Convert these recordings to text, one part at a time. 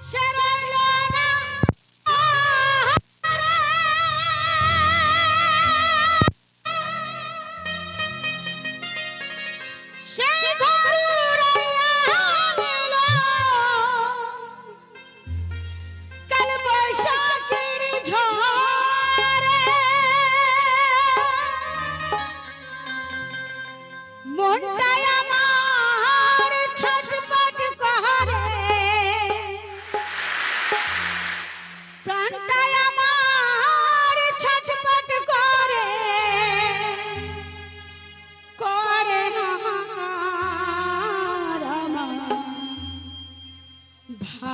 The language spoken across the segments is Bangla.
Shut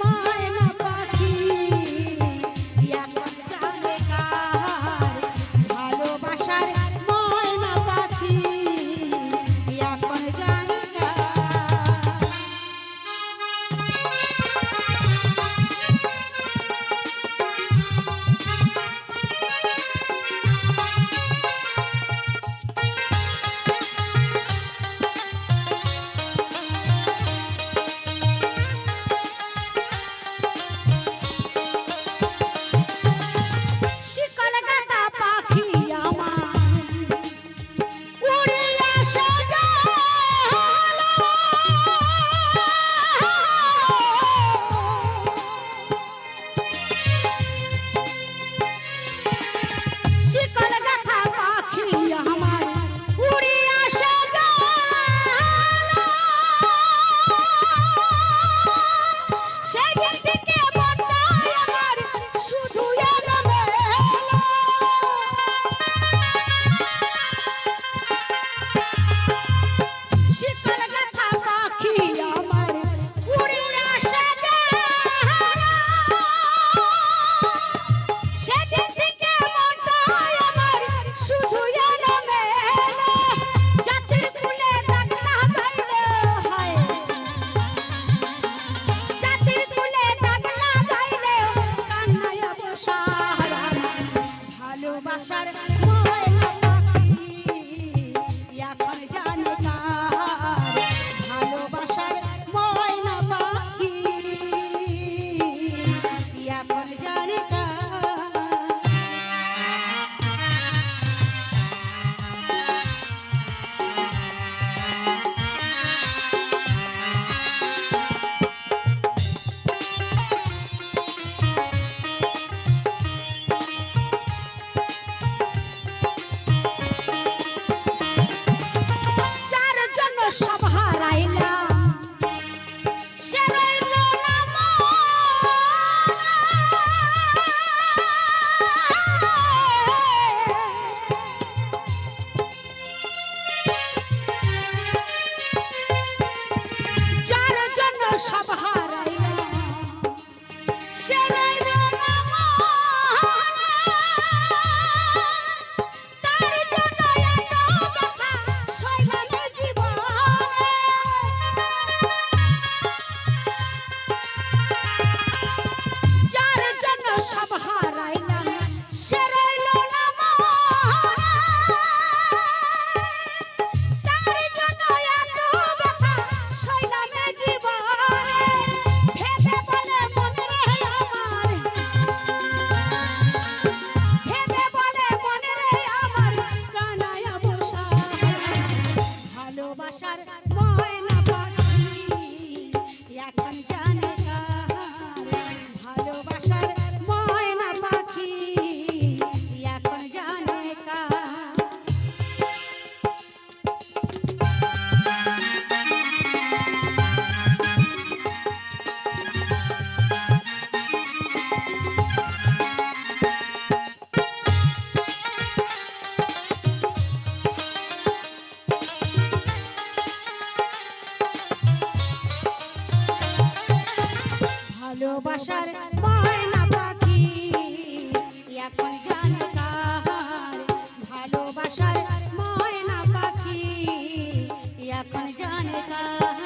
ভালোবাসার Baha. আসার ভালোবাসার ময়না পাখি। এখন জানকার ভালোবাসার ময়না পাখি। এখন জানকার